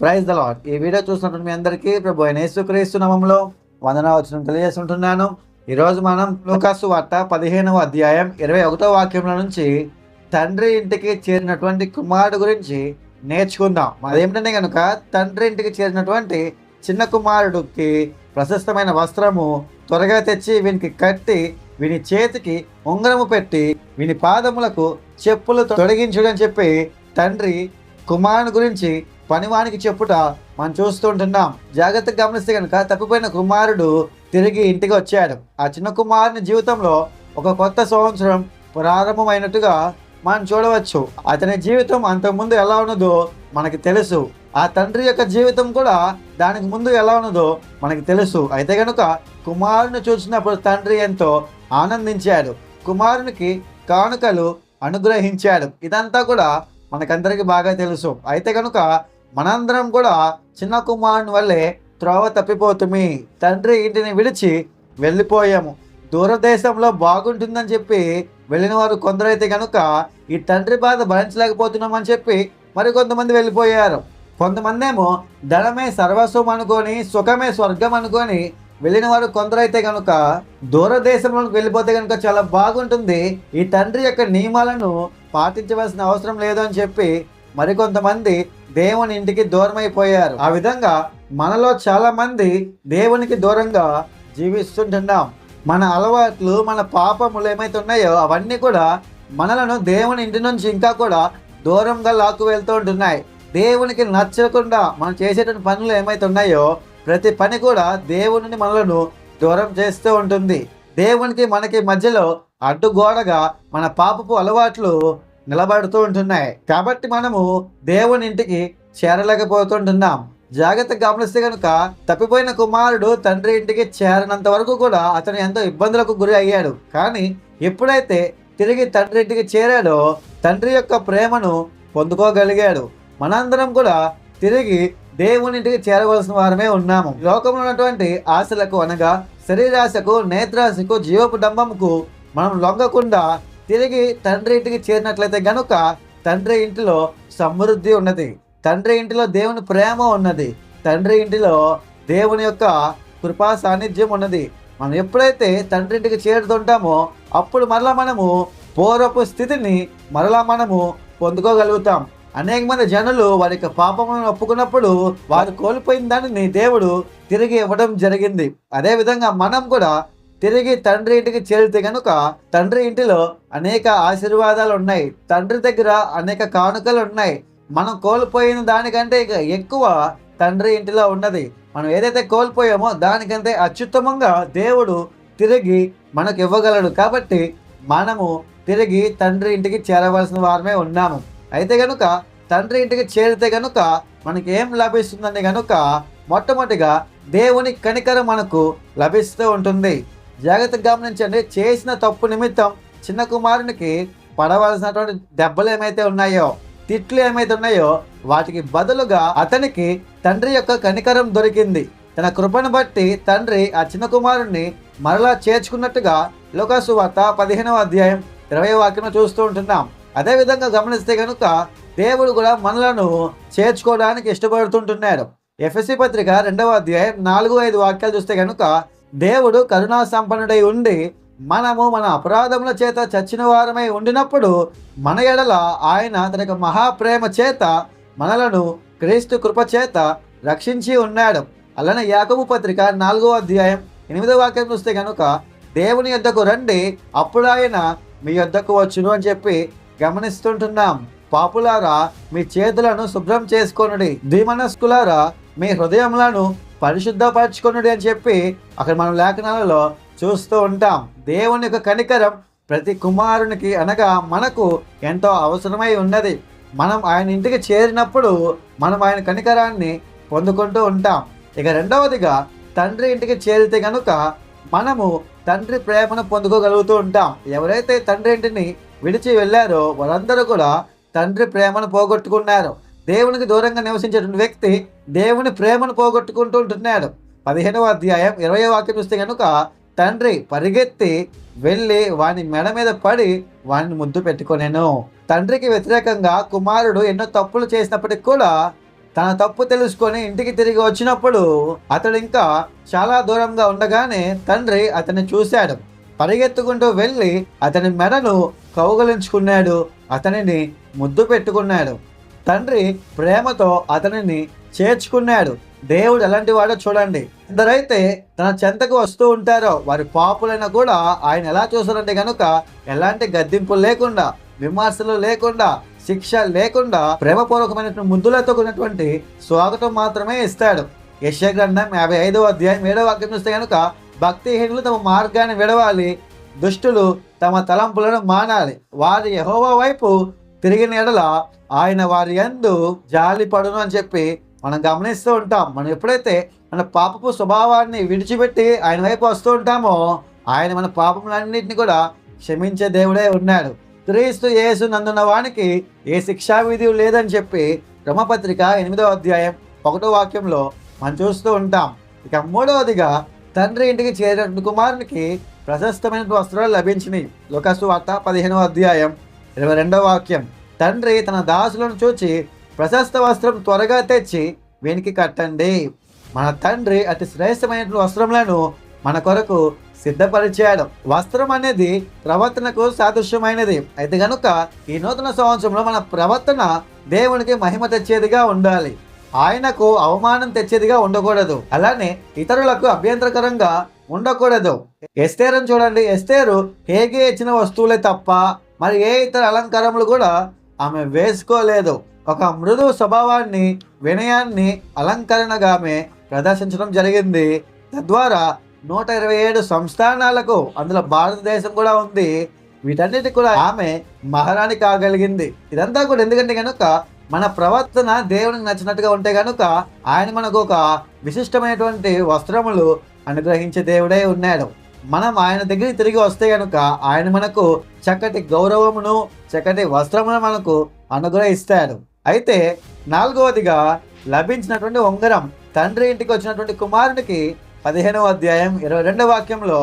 Praise the lord ఈ video చూసినటువంటి మీ అందరికీ ప్రభు అయిన యేసుక్రీస్తు నామంలో వందన వచ్చిన తెలియజేస్తుంటున్నాను. ఈరోజు మనం లోకాసు వార్త పదిహేనవ అధ్యాయం ఇరవై ఒకటో వాక్యంలో నుంచి తండ్రి ఇంటికి చేరినటువంటి కుమారుడు గురించి నేర్చుకుందాం. అదేమిటంటే కనుక తండ్రి ఇంటికి చేరినటువంటి చిన్న కుమారుడికి ప్రశస్తమైన వస్త్రము త్వరగా తెచ్చి వీనికి కట్టి వీని చేతికి ఉంగరము పెట్టి వీని పాదములకు చెప్పులు తొలగించుడని చెప్పి తండ్రి కుమారుని గురించి పనివానికి చెప్పుట మనం చూస్తుంటున్నాం. జాగ్రత్తగా గమనిస్తే కనుక తప్పిపోయిన కుమారుడు తిరిగి ఇంటికి వచ్చాడు. ఆ చిన్న కుమారుని జీవితంలో ఒక కొత్త సంవత్సరం ప్రారంభమైనట్టుగా మనం చూడవచ్చు. అతని జీవితం అంతకుముందు ఎలా ఉన్నదో మనకి తెలుసు. ఆ తండ్రి యొక్క జీవితం కూడా దానికి ముందు ఎలా ఉన్నదో మనకి తెలుసు. అయితే కనుక కుమారుని చూసినప్పుడు తండ్రి ఎంతో ఆనందించాడు. కుమారునికి కానుకలు అనుగ్రహించాడు. ఇదంతా కూడా మనకందరికీ బాగా తెలుసు. అయితే కనుక మనందరం కూడా చిన్న కుమారుని వల్లే త్రోవ తప్పిపోతుమి. తండ్రి ఇంటిని విడిచి వెళ్ళిపోయాము. దూరదేశంలో బాగుంటుందని చెప్పి వెళ్ళిన వారు కొందరైతే కనుక ఈ తండ్రి బాధ భరించలేకపోతున్నామని చెప్పి మరి కొంతమంది వెళ్ళిపోయారు. కొంతమంది ఏమో ధనమే సర్వస్వం అనుకొని సుఖమే స్వర్గం అనుకొని వెళ్ళిన వారు కొందరైతే కనుక దూరదేశంలోకి వెళ్ళిపోతే కనుక చాలా బాగుంటుంది. ఈ తండ్రి యొక్క నియమాలను పాటించవలసిన అవసరం లేదు అని చెప్పి మరికొంతమంది దేవుని ఇంటికి దూరమైపోయారు. ఆ విధంగా మనలో చాలా మంది దేవునికి దూరంగా జీవిస్తుంటున్నాం. మన అలవాట్లు మన పాపములు ఏమైతే ఉన్నాయో అవన్నీ కూడా మనలను దేవుని ఇంటి నుంచి ఇంకా కూడా దూరంగా లాక్కు వెళ్తూ ఉంటున్నాయి. దేవునికి నచ్చకుండా మనం చేసేటువంటి పనులు ఏమైతే ఉన్నాయో ప్రతి పని కూడా దేవుని మనలను దూరం చేస్తూ ఉంటుంది. దేవునికి మనకి మధ్యలో అడ్డుగోడగా మన పాపపు అలవాట్లు నిలబడుతూ ఉంటున్నాయి. కాబట్టి మనము దేవుని ఇంటికి చేరలేకపోతుంటున్నాం. జాగ్రత్తగా గమనిస్తే కనుక తప్పిపోయిన కుమారుడు తండ్రి ఇంటికి చేరనంత వరకు కూడా అతను ఎంతో ఇబ్బందులకు గురి అయ్యాడు. కానీ ఎప్పుడైతే తిరిగి తండ్రి ఇంటికి చేరాడో తండ్రి యొక్క ప్రేమను పొందుకోగలిగాడు. మనందరం కూడా తిరిగి దేవుని ఇంటికి చేరవలసిన వారమే ఉన్నాము. లోకంలో ఉన్నటువంటి ఆశలకు అనగా శరీరాశకు నేత్రాశకు జీవపు డంబంకు మనం లొంగకుండా తిరిగి తండ్రి ఇంటికి చేరినట్లయితే గనుక తండ్రి ఇంటిలో సమృద్ధి ఉన్నది. తండ్రి ఇంటిలో దేవుని ప్రేమ ఉన్నది. తండ్రి ఇంటిలో దేవుని యొక్క కృపా సాన్నిధ్యం ఉన్నది. మనం ఎప్పుడైతే తండ్రి ఇంటికి చేరుతుంటామో అప్పుడు మరలా మనము పూర్వపు స్థితిని మరలా మనము పొందుకోగలుగుతాం. అనేక మంది జనులు వారి యొక్క పాపములను ఒప్పుకున్నప్పుడు వారు కోల్పోయిన దానిని దేవుడు తిరిగి ఇవ్వడం జరిగింది. అదేవిధంగా మనం కూడా తిరిగి తండ్రి ఇంటికి చేరితే కనుక తండ్రి ఇంటిలో అనేక ఆశీర్వాదాలు ఉన్నాయి. తండ్రి దగ్గర అనేక కానుకలు ఉన్నాయి. మనం కోల్పోయిన దానికంటే ఇక ఎక్కువ తండ్రి ఇంటిలో ఉన్నది. మనం ఏదైతే కోల్పోయామో దానికంటే అత్యుత్తమంగా దేవుడు తిరిగి మనకు ఇవ్వగలడు. కాబట్టి మనము తిరిగి తండ్రి ఇంటికి చేరవలసిన వారమే ఉన్నాము. అయితే కనుక తండ్రి ఇంటికి చేరితే కనుక మనకి ఏం లభిస్తుందని కనుక మొట్టమొదటిగా దేవుని కనికరం మనకు లభిస్తూ ఉంటుంది. జాగ్రత్తగా గమనించండి చేసిన తప్పు నిమిత్తం చిన్న కుమారునికి పడవలసినటువంటి దెబ్బలు ఏమైతే ఉన్నాయో తిట్లు ఏమైతే ఉన్నాయో వాటికి బదులుగా అతనికి తండ్రి యొక్క కనికరం దొరికింది. తన కృపను బట్టి తండ్రి ఆ చిన్న కుమారుణ్ణి మరలా చేర్చుకున్నట్టుగా లోకాసు వార్త పదిహేనవ అధ్యాయం ఇరవై వాక్యం చూస్తూ ఉంటున్నాం. అదే విధంగా గమనిస్తే కనుక దేవుడు కూడా మనలను చేర్చుకోవడానికి ఇష్టపడుతుంటున్నాడు. ఎఫ్ఎస్సి పత్రిక రెండవ అధ్యాయం నాలుగు ఐదు వాక్యాలు చూస్తే కనుక దేవుడు కరుణా సంపన్నుడై ఉండి మనము మన అపరాధముల చేత చచ్చిన వారమై ఉండినప్పుడు మన ఎడల ఆయన తన యొక్క మహాప్రేమ చేత మనలను క్రీస్తు కృప చేత రక్షించి ఉన్నాడు. అలానే యాకబు పత్రిక నాలుగో అధ్యాయం ఎనిమిదో వాక్యం చూస్తే కనుక దేవుని యొద్దకు రండి అప్పుడు ఆయన మీ యొద్దకు వచ్చును అని చెప్పి గమనిస్తుంటున్నాం. పాపులారా మీ చేతులను శుభ్రం చేసుకొనుడి. ద్విమనస్కులారా మీ హృదయములను పరిశుద్ధపరచుకున్నాడు అని చెప్పి అక్కడ మనం లేఖనాలలో చూస్తూ ఉంటాం. దేవుని యొక్క కనికరం ప్రతి కుమారునికి అనగా మనకు ఎంతో అవసరమై ఉన్నది. మనం ఆయన ఇంటికి చేరినప్పుడు మనం ఆయన కనికరాన్ని పొందుకుంటూ ఉంటాం. ఇక రెండవదిగా తండ్రి ఇంటికి చేరితే కనుక మనము తండ్రి ప్రేమను పొందుకోగలుగుతూ ఉంటాం. ఎవరైతే తండ్రి ఇంటిని విడిచి వెళ్ళారో వారందరూ కూడా తండ్రి ప్రేమను పోగొట్టుకున్నారు. దేవునికి దూరంగా నివసించేటువంటి వ్యక్తి దేవుని ప్రేమను పోగొట్టుకుంటూ ఉంటున్నాడు. పదిహేనవ అధ్యాయం ఇరవై వాక్యం చూస్తే కనుక తండ్రి పరిగెత్తి వెళ్ళి వాని మెడ మీద పడి వాని ముద్దు పెట్టుకొనేను. తండ్రికి వ్యతిరేకంగా కుమారుడు ఎన్నో తప్పులు చేసినప్పటికి కూడా తన తప్పు తెలుసుకొని ఇంటికి తిరిగి వచ్చినప్పుడు అతడు ఇంకా చాలా దూరంగా ఉండగానే తండ్రి అతన్ని చూశాడు. పరిగెత్తుకుంటూ వెళ్ళి అతని మెడను కౌగలించుకున్నాడు. అతనిని ముద్దు పెట్టుకున్నాడు. తండ్రి ప్రేమతో అతనిని చేర్చుకున్నాడు. దేవుడు ఎలాంటి వాడో చూడండి. ఇద్దరైతే తన చెంతకు వస్తూ ఉంటారో వారి పాపులైనా కూడా ఆయన ఎలా చూస్తారంటే కనుక ఎలాంటి గద్దింపులు లేకుండా విమర్శలు లేకుండా శిక్ష లేకుండా ప్రేమపూర్వకమైన ముద్దులతో కూడినటువంటి స్వాగతం మాత్రమే ఇస్తాడు. యశగ్రంథం యాభై ఐదవ అధ్యాయం ఏడవ వాక్యం చూస్తే కనుక భక్తిహీనులు తమ మార్గాన్ని విడవాలి దుష్టులు తమ తలంపులను మానాలి. వారి యహోవా వైపు తిరిగిన ఎడల ఆయన వారి యందు జాలి పడును అని చెప్పి మనం గమనిస్తూ ఉంటాం. మనం ఎప్పుడైతే మన పాపపు స్వభావాన్ని విడిచిపెట్టి ఆయన వైపు వస్తూ ఉంటామో ఆయన మన పాపములన్నింటినీ కూడా క్షమించే దేవుడే ఉన్నాడు. క్రీస్తు యేసు నందున్న వానికి ఏ శిక్షా విధి లేదని చెప్పి క్రమపత్రిక ఎనిమిదో అధ్యాయం ఒకటో వాక్యంలో మనం చూస్తూ ఉంటాం. ఇక మూడవదిగా తండ్రి ఇంటికి చేరిన కుమారునికి ప్రశస్తమైన వస్త్రాలు లభించినాయి లోకసు వార్త పదిహేనవ అధ్యాయం ఇరవై రెండవ వాక్యం. తండ్రి తన దాసులను చూచి ప్రశస్త వస్త్రం త్వరగా తెచ్చి వీనికి కట్టండి. మన తండ్రి అతి శ్రేష్టమైన వస్త్రములను మన కొరకు సిద్ధపరిచాడు. వస్త్రం అనేది ప్రవర్తనకు సాదృశ్యమైనది. అయితే కనుక ఈ నూతన సంవత్సరంలో మన ప్రవర్తన దేవునికి మహిమ తెచ్చేదిగా ఉండాలి. ఆయనకు అవమానం తెచ్చేదిగా ఉండకూడదు. అలానే ఇతరులకు అభ్యంతరకరంగా ఉండకూడదు. ఎస్తేరును చూడండి. ఎస్తేరు హేగే ఇచ్చిన వస్తువులే తప్ప మరి ఏ ఇతర అలంకారములు కూడా ఆమె వేసుకోలేదు. ఒక మృదు స్వభావాన్ని వినయాన్ని అలంకరణగా ఆమె ప్రదర్శించడం జరిగింది. తద్వారా నూట ఇరవై ఏడు సంస్థానాలకు అందులో భారతదేశం కూడా ఉంది. వీటన్నిటి కూడా ఆమె మహారాణి కాగలిగింది. ఇదంతా కూడా ఎందుకంటే కనుక మన ప్రవర్తన దేవునికి నచ్చినట్టుగా ఉంటే కనుక ఆయన మనకు ఒక విశిష్టమైనటువంటి వస్త్రములు అనుగ్రహించే దేవుడే ఉన్నాడు. మనం ఆయన దగ్గరికి తిరిగి వస్తే కనుక ఆయన మనకు చక్కటి గౌరవమును చక్కటి వస్త్రమును మనకు అనుగ్రహిస్తాడు. అయితే నాలుగవదిగా లభించినటువంటి ఉంగరం తండ్రి ఇంటికి వచ్చినటువంటి కుమారునికి పదిహేనవ అధ్యాయం ఇరవై రెండవ వాక్యంలో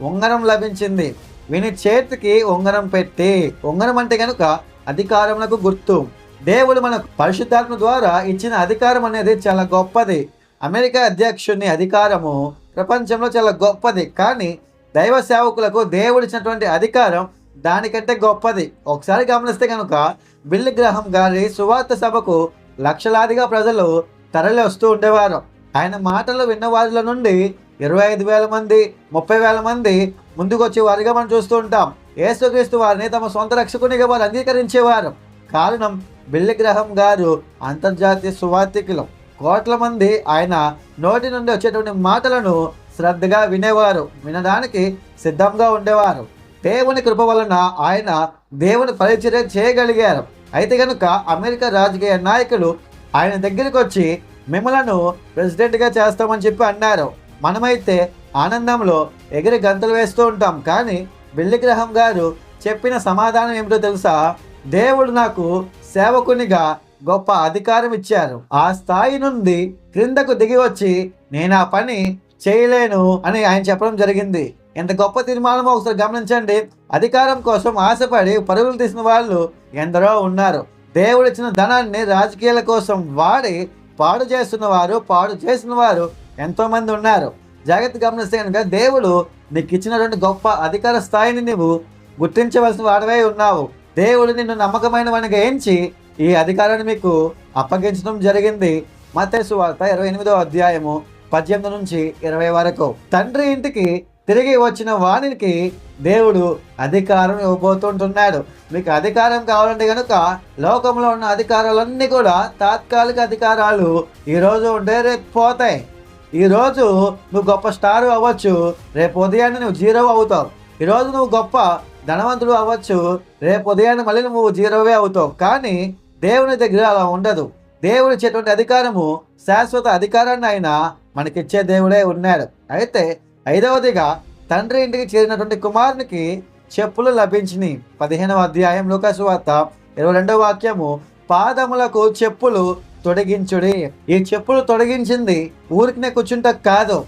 ఉంగరం లభించింది. విని చేతికి ఉంగరం పెట్టి ఉంగరం అంటే కనుక అధికారములకు గుర్తు. దేవుడు మనకు పరిశుద్ధాత్మ ద్వారా ఇచ్చిన అధికారం అనేది చాలా గొప్పది. అమెరికా అధ్యక్షుని అధికారము ప్రపంచంలో చాలా గొప్పది. కానీ దైవ సేవకులకు దేవుడు ఇచ్చినటువంటి అధికారం దానికంటే గొప్పది. ఒకసారి గమనిస్తే కనుక బిల్ గ్రహం గారి సువార్త సభకు లక్షలాదిగా ప్రజలు తరలి వస్తూ ఉండేవారు. ఆయన మాటలు విన్న వారిల నుండి ఇరవై ఐదు వేల మంది ముప్పై వేల మంది ముందుకు వారిగా మనం చూస్తూ ఉంటాం. యేసుక్రీస్తు వారిని తమ సొంత రక్షకునిగా వారు అంగీకరించేవారు. కారణం బిల్లి గ్రహం గారు అంతర్జాతీయ సువార్థికులు కోట్ల మంది ఆయన నోటి నుండి వచ్చేటువంటి మాటలను శ్రద్ధగా వినేవారు. వినడానికి సిద్ధంగా ఉండేవారు. దేవుని కృప వలన ఆయన దేవుని పరిచయం చేయగలిగారు. అయితే కనుక అమెరికా రాజకీయ నాయకులు ఆయన దగ్గరికి వచ్చి మిమ్మలను ప్రెసిడెంట్గా చేస్తామని చెప్పి అన్నారు. మనమైతే ఆనందంలో ఎగిరి గంతులు వేస్తూ ఉంటాం. కానీ బిల్లి గ్రహం గారు చెప్పిన సమాధానం ఏమిటో తెలుసా? దేవుడు నాకు సేవకునిగా గొప్ప అధికారం ఇచ్చారు. ఆ స్థాయి నుండి క్రిందకు దిగి వచ్చి నేను ఆ పని చేయలేను అని ఆయన చెప్పడం జరిగింది. ఎంత గొప్ప తీర్మానం ఒకసారి గమనించండి. అధికారం కోసం ఆశపడి పరుగులు తీసిన వాళ్ళు ఎందరో ఉన్నారు. దేవుడిచ్చిన ధనాన్ని రాజకీయాల కోసం వాడి పాడు చేస్తున్న వారు పాడు చేసిన వారు ఎంతో మంది ఉన్నారు. జాగ్రత్త గమనిస్తే కనుక దేవుడు నీకు ఇచ్చినటువంటి గొప్ప అధికార స్థాయిని నువ్వు గుర్తించవలసిన వాడవై ఉన్నావు. దేవుడు నిన్ను నమ్మకమైన వానిగా ఎంచి ఈ అధికారాన్ని మీకు అప్పగించడం జరిగింది. మతేసు వార్త ఇరవై ఎనిమిదో అధ్యాయము పద్దెనిమిది నుంచి ఇరవై వరకు. తండ్రి ఇంటికి తిరిగి వచ్చిన వానికి దేవుడు అధికారం ఇవ్వబోతుంటున్నాడు. మీకు అధికారం కావాలంటే కనుక లోకంలో ఉన్న అధికారాలన్నీ కూడా తాత్కాలిక అధికారాలు ఈరోజు ఉంటే రేపు పోతాయి. ఈరోజు నువ్వు గొప్ప స్టార్ అవ్వచ్చు. రేపు ఉదయాన్నే నువ్వు జీరో అవుతావు. ఈరోజు నువ్వు గొప్ప ధనవంతుడు అవ్వచ్చు. రేపు ఉదయాన్నే మళ్ళీ నువ్వు జీరోవే అవుతావు. కానీ దేవుని దగ్గర అలా ఉండదు. దేవుడు ఇచ్చేటువంటి అధికారము శాశ్వత అధికారాన్ని ఆయన మనకిచ్చే దేవుడే ఉన్నాడు. అయితే ఐదవదిగా తండ్రి ఇంటికి చేరినటువంటి కుమారునికి చెప్పులు లభించినాయి. పదిహేనవ అధ్యాయం లోకాసు వార్త ఇరవై రెండవ వాక్యము పాదములకు చెప్పులు తొడిగించుడి. ఈ చెప్పులు తొడిగించింది ఊరికినే కూర్చుంట కాదు.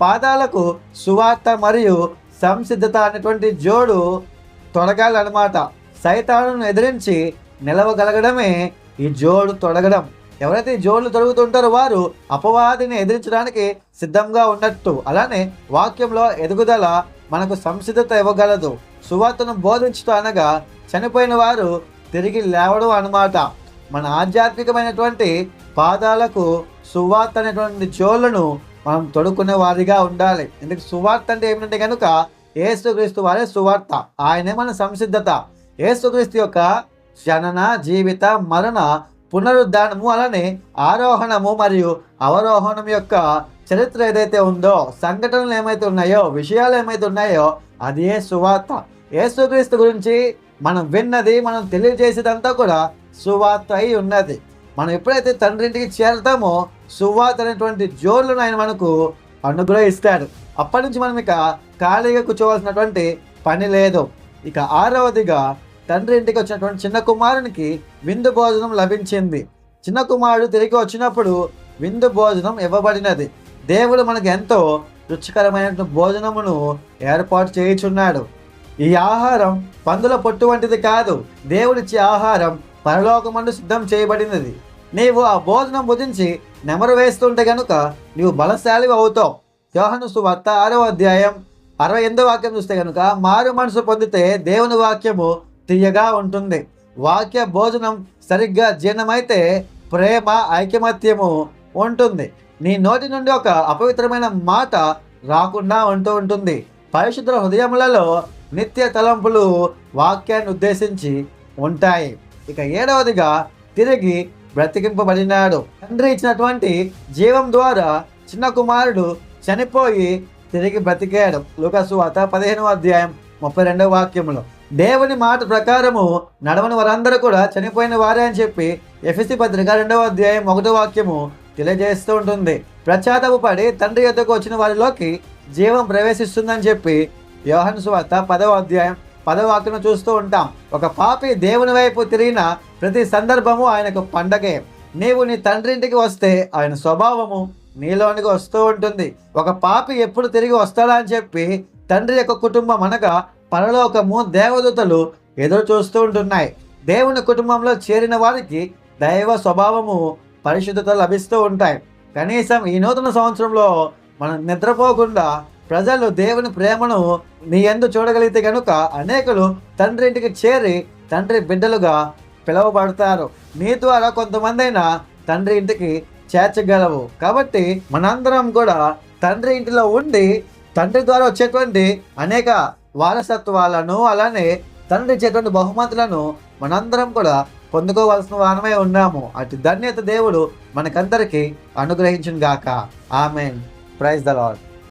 పాదాలకు సువార్త మరియు సంసిద్ధత అనేటువంటి జోడు తొడగాలన్నమాట. సైతాను ఎదిరించి నిలవగలగడమే ఈ జోడు తొడగడం. ఎవరైతే ఈ జోళ్ళు తొడుగుతుంటారో వారు అపవాదిని ఎదిరించడానికి సిద్ధంగా ఉన్నట్టు. అలానే వాక్యంలో ఎదుగుదల మనకు సంసిద్ధత ఇవ్వగలదు. సువార్తను బోధించడం అనగా చనిపోయిన వారు తిరిగి లేవడం అన్నమాట. మన ఆధ్యాత్మికమైనటువంటి పాదాలకు సువార్త అనేటువంటి జోళ్ళను మనం తొడుక్కునే వారిగా ఉండాలి. ఎందుకు? సువార్త అంటే ఏమిటంటే కనుక ఏసుక్రీస్తు వారే సువార్త. ఆయనే మన సంసిద్ధత. ఏసుక్రీస్తు యొక్క జనన జీవిత మరణ పునరుద్ధానము అలానే ఆరోహణము మరియు అవరోహణం యొక్క చరిత్ర ఏదైతే ఉందో సంఘటనలు ఏమైతే ఉన్నాయో విషయాలు ఏమైతే ఉన్నాయో అదే సువార్త. ఏసుక్రీస్తు గురించి మనం విన్నది మనం తెలియజేసేదంతా కూడా సువార్త అయి ఉన్నది. మనం ఎప్పుడైతే తండ్రింటికి చేరతామో సువార్త అనేటువంటి జోర్లను ఆయన మనకు అనుగ్రహిస్తాడు. అప్పటి నుంచి మనం ఇక ఖాళీగా కూర్చోవలసినటువంటి పని లేదు. ఇక ఆరవదిగా తండ్రి ఇంటికి వచ్చినటువంటి చిన్న కుమారునికి విందు భోజనం లభించింది. చిన్న కుమారుడు తిరిగి వచ్చినప్పుడు విందు భోజనం ఇవ్వబడినది. దేవుడు మనకు ఎంతో రుచికరమైన భోజనమును ఏర్పాటు చేయుచున్నాడు. ఈ ఆహారం పందుల పొట్టు వంటిది కాదు. దేవుడిచ్చే ఆహారం పరలోకమందు సిద్ధం చేయబడినది. నీవు ఆ భోజనం భుజించి నెమరు వేస్తుంటే గనుక నీవు బలశాలి అవుతావు. యోహను సువార్త ఆరో అధ్యాయం అరవై ఎనిమిదో వాక్యం చూస్తే కనుక మారు మనసు పొందితే దేవుని వాక్యము తీయగా ఉంటుంది. వాక్య భోజనం సరిగ్గా జీర్ణమైతే ప్రేమ ఐకమత్యము ఉంటుంది. నీ నోటి నుండి ఒక అపవిత్రమైన మాట రాకుండా ఉంటూ ఉంటుంది. పరిశుద్ధ హృదయములలో నిత్య తలంపులు వాక్యాన్ని ఉద్దేశించి ఉంటాయి. ఇక ఏడవదిగా తిరిగి బ్రతికింపబడినాడు. తండ్రి ఇచ్చినటువంటి జీవం ద్వారా చిన్న కుమారుడు చనిపోయి తిరిగి బ్రతికాడు. లూకసువాత పదిహేనవ అధ్యాయం ముప్పై రెండవ వాక్యంలో దేవుని మాట ప్రకారము నడవని వారందరూ కూడా చనిపోయిన వారే అని చెప్పి ఎఫ్ఎసి పత్రిక రెండవ అధ్యాయం ఒకటో వాక్యము తెలియజేస్తూ ఉంటుంది. ప్రచాతపు పడి తండ్రి యొద్దకు వచ్చిన వారిలోకి జీవం ప్రవేశిస్తుందని చెప్పి యోహన్ సువార్త పదవ అధ్యాయం పదవ వాక్యం చూస్తూ ఉంటాం. ఒక పాపి దేవుని వైపు తిరిగిన ప్రతి సందర్భము ఆయనకు పండగే. నీవు నీ తండ్రి ఇంటికి వస్తే ఆయన స్వభావము నీలోనికి వస్తూ ఉంటుంది. ఒక పాపి ఎప్పుడు తిరిగి వస్తాడా అని చెప్పి తండ్రి యొక్క కుటుంబం అనగా పరలోకము దేవదూతలు ఎదురు చూస్తూ ఉంటున్నాయి. దేవుని కుటుంబంలో చేరిన వారికి దైవ స్వభావము పరిశుద్ధత లభిస్తూ ఉంటాయి. కనీసం ఈ నూతన సంవత్సరంలో మనం నిద్రపోకుండా ప్రజలు దేవుని ప్రేమను నీ ఎందు చూడగలిగితే కనుక అనేకులు తండ్రి ఇంటికి చేరి తండ్రి బిడ్డలుగా పిలువబడతారు. నీ ద్వారా కొంతమంది అయినా తండ్రి ఇంటికి చేర్చగలవు. కాబట్టి మనందరం కూడా తండ్రి ఇంటిలో ఉండి తండ్రి ద్వారా వచ్చేటువంటి అనేక వారసత్వాలను అలానే తండ్రి ఇచ్చేటువంటి బహుమతులను మనందరం కూడా పొందుకోవాల్సిన వారమే ఉన్నాము. అటు ధన్యత దేవుడు మనకందరికీ అనుగ్రహించును గాక ఆమెన్. Praise the lord